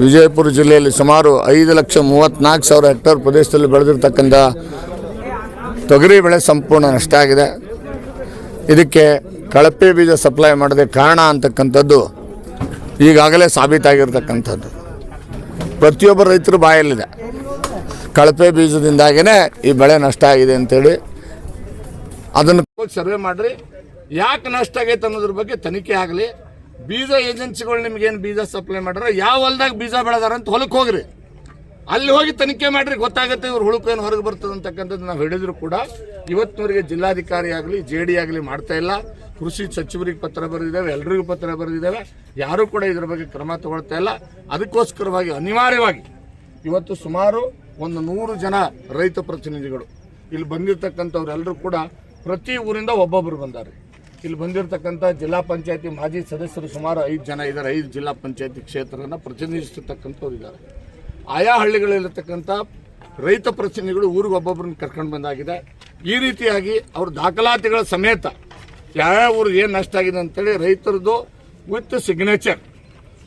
ವಿಜಯಪುರ ಜಿಲ್ಲೆಯಲ್ಲಿ ಸುಮಾರು ಐದು ಲಕ್ಷ ಮೂವತ್ತ್ನಾಲ್ಕು ಸಾವಿರ ಹೆಕ್ಟೇರ್ ಪ್ರದೇಶದಲ್ಲಿ ಬೆಳೆದಿರ್ತಕ್ಕಂಥ ತೊಗರಿ ಬೆಳೆ ಸಂಪೂರ್ಣ ನಷ್ಟ ಆಗಿದೆ. ಇದಕ್ಕೆ ಕಳಪೆ ಬೀಜ ಸಪ್ಲೈ ಮಾಡದೆ ಕಾರಣ ಅಂತಕ್ಕಂಥದ್ದು ಈಗಾಗಲೇ ಸಾಬೀತಾಗಿರ್ತಕ್ಕಂಥದ್ದು. ಪ್ರತಿಯೊಬ್ಬ ರೈತರ ಬಾಯಲ್ಲಿದೆ. ಕಳಪೆ ಬೀಜದಿಂದಾಗೇ ಈ ಬೆಳೆ ನಷ್ಟ ಆಗಿದೆ ಅಂತೇಳಿ. ಅದನ್ನು ಸರ್ವೆ ಮಾಡಿರಿ. ಯಾಕೆ ನಷ್ಟ ಆಗೈತೆ ಅನ್ನೋದ್ರ ಬಗ್ಗೆ ತನಿಖೆ ಆಗಲಿ. ಬೀಜ ಏಜೆನ್ಸಿಗಳು ನಿಮ್ಗೇನು ಬೀಜ ಸಪ್ಲೈ ಮಾಡ್ಯಾರ? ಯಾವ ಹೊಲ್ದಾಗ ಬೀಜ ಬೆಳೆದಾರ ಅಂತ ಹೊಲಕ್ಕೆ ಹೋಗ್ರಿ. ಅಲ್ಲಿ ಹೋಗಿ ತನಿಖೆ ಮಾಡ್ರಿ, ಗೊತ್ತಾಗುತ್ತೆ ಇವ್ರು ಹುಳುಕು ಏನು ಹೊರಗೆ ಬರ್ತದೆ ಅಂತಕ್ಕಂಥದ್ದು ನಾವು ಹೇಳಿದ್ರು ಕೂಡ. ಇವತ್ತಿನವರೆಗೆ ಜಿಲ್ಲಾಧಿಕಾರಿ ಆಗಲಿ, ಜೆ ಡಿ ಆಗಲಿ ಮಾಡ್ತಾ ಇಲ್ಲ. ಕೃಷಿ ಸಚಿವರಿಗೆ ಪತ್ರ ಬರೆದಿದ್ದಾವೆ, ಎಲ್ರಿಗೂ ಪತ್ರ ಬರೆದಿದ್ದಾವೆ. ಯಾರೂ ಕೂಡ ಇದ್ರ ಬಗ್ಗೆ ಕ್ರಮ ತಗೊಳ್ತಾ ಇಲ್ಲ. ಅದಕ್ಕೋಸ್ಕರವಾಗಿ ಅನಿವಾರ್ಯವಾಗಿ ಇವತ್ತು ಸುಮಾರು ಒಂದು ನೂರು ಜನ ರೈತ ಪ್ರತಿನಿಧಿಗಳು, ಇಲ್ಲಿ ಬಂದಿರತಕ್ಕಂಥವ್ರೆಲ್ಲರೂ ಕೂಡ ಪ್ರತಿ ಊರಿಂದ ಒಬ್ಬೊಬ್ಬರು ಬಂದ್ದಾರೆ ಇಲ್ಲಿ ಬಂದಿರತಕ್ಕಂಥ ಜಿಲ್ಲಾ ಪಂಚಾಯತಿ ಮಾಜಿ ಸದಸ್ಯರು ಸುಮಾರು ಐದು ಜನ ಇದ್ದಾರೆ. ಐದು ಜಿಲ್ಲಾ ಪಂಚಾಯತಿ ಕ್ಷೇತ್ರನ ಪ್ರತಿನಿಧಿಸತಕ್ಕಂಥವ್ರು ಇದ್ದಾರೆ. ಆಯಾ ಹಳ್ಳಿಗಳಲ್ಲಿರ್ತಕ್ಕಂಥ ರೈತ ಪ್ರತಿನಿಧಿಗಳು ಊರಿಗೆ ಒಬ್ಬೊಬ್ಬರನ್ನ ಕರ್ಕೊಂಡು ಬಂದಾಗಿದೆ. ಈ ರೀತಿಯಾಗಿ ಅವ್ರ ದಾಖಲಾತಿಗಳ ಸಮೇತ ಯಾವ್ಯಾವ ಊರಿಗೆ ಏನು ನಷ್ಟ ಆಗಿದೆ ಅಂತೇಳಿ ರೈತರದ್ದು with signature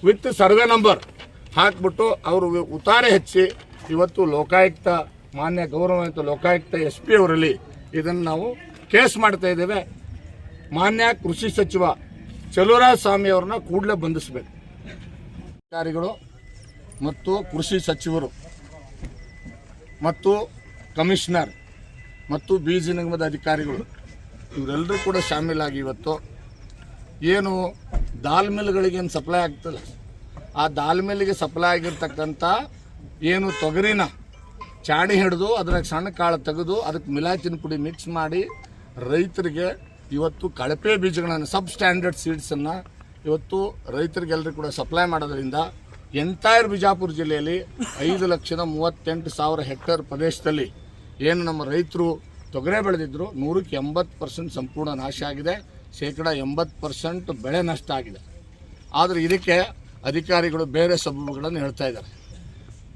with survey number ಹಾಕ್ಬಿಟ್ಟು ಅವರು ಉತಾರೆ ಹೆಚ್ಚಿ ಇವತ್ತು ಲೋಕಾಯುಕ್ತ, ಮಾನ್ಯ ಗೌರವಾಯುಕ್ತ ಲೋಕಾಯುಕ್ತ ಎಸ್ ಪಿ ಅವರಲ್ಲಿ ಇದನ್ನು ನಾವು ಕೇಸ್ ಮಾಡ್ತಾ ಇದ್ದೇವೆ. ಮಾನ್ಯ ಕೃಷಿ ಸಚಿವ ಚಲುವರಾಜ ಸ್ವಾಮಿ ಅವ್ರನ್ನ ಕೂಡಲೇ ಬಂಧಿಸಬೇಕು. ಅಧಿಕಾರಿಗಳು ಮತ್ತು ಕೃಷಿ ಸಚಿವರು ಮತ್ತು ಕಮಿಷನರ್ ಮತ್ತು ಬೀಜ ನಿಗಮದ ಅಧಿಕಾರಿಗಳು ಇವರೆಲ್ಲರೂ ಕೂಡ ಶಾಮೀಲಾಗಿ ಇವತ್ತು ಏನು ದಾಲ್ ಮಿಲ್ಗಳಿಗೆ ಏನು ಸಪ್ಲೈ ಆಗ್ತದೆ ಆ ದಾಲ್ ಮಿಲ್ಗೆ ಸಪ್ಲೈ ಆಗಿರ್ತಕ್ಕಂಥ ಏನು ತೊಗರಿನ ಚಾಣಿ ಹಿಡಿದು ಅದ್ರಾಗ ಸಣ್ಣ ಕಾಳು ತೆಗೆದು ಅದಕ್ಕೆ ಮಿಲಾಚಿನ ಪುಡಿ ಮಿಕ್ಸ್ ಮಾಡಿ ರೈತರಿಗೆ ಇವತ್ತು ಕಳಪೆ ಬೀಜಗಳನ್ನು ಸಬ್ ಸ್ಟ್ಯಾಂಡರ್ಡ್ ಸೀಡ್ಸನ್ನು ಇವತ್ತು ರೈತರಿಗೆಲ್ಲರಿಗೂ ಕೂಡ ಸಪ್ಲೈ ಮಾಡೋದ್ರಿಂದ ಎಂಟೈರ್ ಬಿಜಾಪುರ ಜಿಲ್ಲೆಯಲ್ಲಿ ಐದು ಲಕ್ಷದ ಮೂವತ್ತೆಂಟು ಸಾವಿರ ಹೆಕ್ಟೇರ್ ಪ್ರದೇಶದಲ್ಲಿ ಏನು ನಮ್ಮ ರೈತರು ತೊಗರೆ ಬೆಳೆದಿದ್ದರು ನೂರಕ್ಕೆ ಎಂಬತ್ತು ಪರ್ಸೆಂಟ್ ಸಂಪೂರ್ಣ ನಾಶ ಆಗಿದೆ, ಶೇಕಡ ಎಂಬತ್ತು ಪರ್ಸೆಂಟ್ ಬೆಳೆ ನಷ್ಟ ಆಗಿದೆ. ಆದರೆ ಇದಕ್ಕೆ ಅಧಿಕಾರಿಗಳು ಬೇರೆ ಸಬೂಬುಗಳನ್ನು ಹೇಳ್ತಾ ಇದ್ದಾರೆ.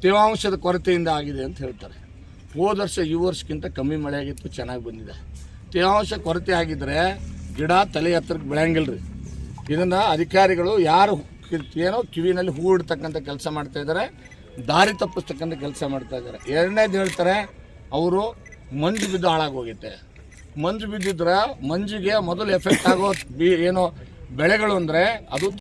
ತೇವಾಂಶದ ಕೊರತೆಯಿಂದ ಆಗಿದೆ ಅಂತ ಹೇಳ್ತಾರೆ. ಹೋದ ವರ್ಷ ಈ ವರ್ಷಕ್ಕಿಂತ ಕಮ್ಮಿ ಮಳೆ ಆಗಿತ್ತು ಚೆನ್ನಾಗಿ ಬಂದಿದೆ. ತೇವಾಂಶ ಕೊರತೆ ಆಗಿದ್ದರೆ ಗಿಡ ತಲೆ ಹತ್ರಕ್ಕೆ ಬೆಳೆಯಂಗಿಲ್ಲ ರೀ ಇದನ್ನು ಅಧಿಕಾರಿಗಳು ಯಾರು ಏನೋ ಕಿವಿನಲ್ಲಿ ಹೂ ಇಡ್ತಕ್ಕಂಥ ಕೆಲಸ ಮಾಡ್ತಾ ಇದ್ದಾರೆ ದಾರಿ ತಪ್ಪಿಸ್ತಕ್ಕಂಥ ಕೆಲಸ ಮಾಡ್ತಾ ಇದ್ದಾರೆ ಎರಡನೇದು ಹೇಳ್ತಾರೆ, ಅವರು ಮಂಜು ಬಿದ್ದು ಹಾಳಾಗೋಗೈತೆ. ಮಂಜು ಬಿದ್ದಿದ್ರೆ ಮಂಜಿಗೆ ಮೊದಲು ಎಫೆಕ್ಟ್ ಆಗೋ ಬಿ ಏನೋ ಬೆಳೆಗಳು ಅಂದರೆ ಅದು